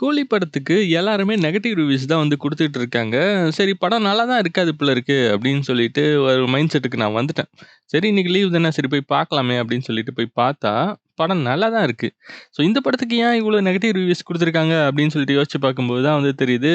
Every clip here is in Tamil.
கூலி படத்துக்கு எல்லாருமே நெகட்டிவ் ரிவ்யூஸ் தான் வந்து குடுத்துட்டு இருக்காங்க. சரி படம் நல்லா தான் இருக்காது போல இருக்கு அப்படின்னு சொல்லிட்டு ஒரு மைண்ட் செட்டுக்கு நான் வந்துட்டேன். சரி இன்னைக்கு லீவ் தானே சரி போய் பார்க்கலாமே அப்படின்னு சொல்லிட்டு போய் பார்த்தா, படம் நல்லா தான் இருக்கு. ஸோ இந்த படத்துக்கு ஏன் இவ்வளோ நெகட்டிவ் ரிவ்யூஸ் கொடுத்துருக்காங்க அப்படின்னு சொல்லிட்டு யோசிச்சு பார்க்கும்போது தான் வந்து தெரியுது,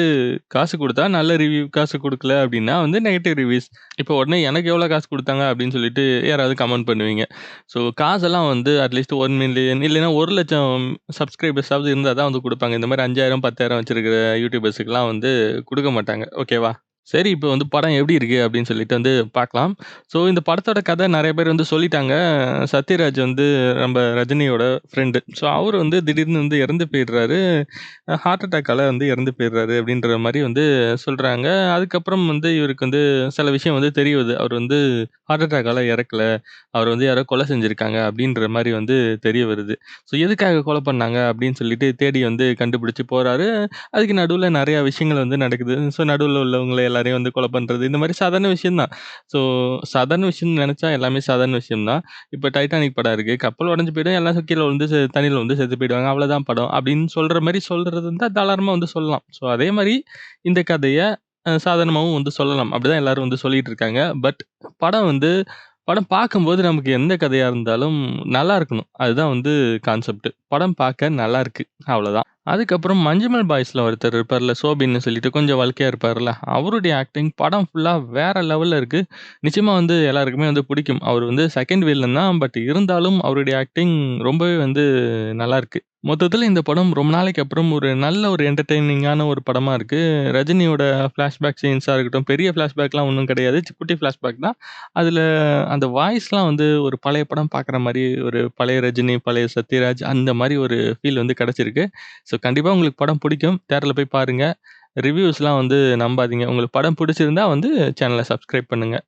காசு கொடுத்தா நல்ல ரிவ்யூ, காசு கொடுக்கல அப்படின்னா வந்து நெகட்டிவ் ரிவ்யூஸ். இப்போ உடனே எனக்கு எவ்வளோ காசு கொடுத்தாங்க அப்படின்னு சொல்லிட்டு யாராவது கமெண்ட் பண்ணுவீங்க. ஸோ காசெல்லாம் வந்து அட்லீஸ்ட் ஒன் மில்லியன் இல்லைன்னா ஒரு லட்சம் சப்ஸ்கிரைபர்ஸாவது இருந்தால் தான் வந்து கொடுப்பாங்க இந்த மாதிரி அஞ்சாயிரம் பத்தாயிரம் வச்சிருக்கிற யூடியூபர்ஸ்க்குலாம் வந்து கொடுக்க மாட்டாங்க. ஓகேவா? சரி இப்போ வந்து படம் எப்படி இருக்கு அப்படின்னு சொல்லிட்டு வந்து பார்க்கலாம். ஸோ இந்த படத்தோட கதை நெறைய பேர் வந்து சொல்லிட்டாங்க. சத்யராஜ் வந்து நம்ம ரஜினியோட ஃப்ரெண்டு. ஸோ அவரு வந்து திடீர்னு வந்து இறந்து போயிடுறாரு. ஹார்ட் அட்டாக்கால வந்து இறந்து போயிடுறாரு அப்படின்ற மாரி வந்து சொல்றாங்க. அதுக்கப்புறம் வந்து இவருக்கு வந்து சில விஷயம் வந்து தெரிய வருது. அவர் வந்து ஹார்ட் அட்டாக்கால இறக்கல. அவர வந்து யாரோ கொலை செஞ்சிருக்காங்க அப்படின்ற மாரி வந்து தெரிய வருது. ஸோ எதுக்காக கொலை பண்ணாங்க அப்படின்னு சொல்லிட்டு தேடி வந்து கண்டுபிடிச்சு போறாரு. அதுக்கு நடுவுல நெறைய விஷயங்கள் வந்து நடக்குது. ஸோ நடுவுல உள்ளவங்கள எல்லாரையும் வந்து கொலை பண்றது. இந்த மாதிரி சாதாரண விஷயம் தான். ஸோ சாதாரண விஷயம்னு நினச்சா எல்லாமே சாதாரண விஷயம் தான். டைட்டானிக் படம் இருக்கு. கப்பல் உடஞ்சி போயிடும். எல்லாம் கீழே வந்து செ வந்து செத்து போயிடுவாங்க. அவ்வளோதான் படம். அப்படின்னு சொல்ற மாதிரி சொல்றது வந்து தாராளமாக வந்து சொல்லலாம். ஸோ அதே மாதிரி இந்த கதையை சாதாரணமாகவும் வந்து சொல்லலாம். அப்படிதான் எல்லாரும் வந்து சொல்லிட்டு இருக்காங்க. பட் படம் வந்து படம் பார்க்கும்போது நமக்கு எந்த கதையாக இருந்தாலும் நல்லா இருக்கணும். அதுதான் வந்து கான்செப்ட். படம் பார்க்க நல்லா இருக்கு. அவ்வளோதான். அதுக்கப்புறம் மஞ்சுமல் பாய்ஸில் ஒருத்தர் இருப்பார்ல, சோபின்னு சொல்லிட்டு கொஞ்சம் வழுக்கையா இருப்பார்ல, அவருடைய ஆக்டிங் படம் ஃபுல்லா வேற லெவல்ல இருக்கு. நிச்சயமா வந்து எல்லாருக்குமே வந்து பிடிக்கும். அவர் வந்து செகண்ட் வில்லன் தான். பட் இருந்தாலும் அவருடைய ஆக்டிங் ரொம்பவே வந்து நல்லாருக்கு. மொத்தத்தில் இந்த படம் ரொம்ப நாளைக்கு அப்புறம் ஒரு நல்ல ஒரு என்டர்டெய்னிங்கான ஒரு படமா இருக்கு. ரஜினியோட ஃபிளாஷ்பேக் சீன்ஸா இருக்கட்டும், பெரிய ஃபிளாஷ்பேக்லாம் ஒண்ணும் கிடையாது. குட்டி ஃபிளாஷ்பேக் தான். அதில் அந்த வாய்ஸ்லாம் வந்து ஒரு பழைய படம் பார்க்குற மாரி, ஒரு பழைய ரஜினி, பழைய சத்யராஜ் அந்த மாரி ஒரு ஃபீல் வந்து கிடைச்சிருக்கு. ஸோ கண்டிப்பாக உங்களுக்கு படம் பிடிக்கும். தியேட்டர்ல போய் பாருங்கள் ரிவ்யூஸ்லாம் வந்து நம்பாதீங்க. உங்களுக்கு படம் பிடிச்சிருந்தா வந்து சேனலை சப்ஸ்கிரைப் பண்ணுங்கள்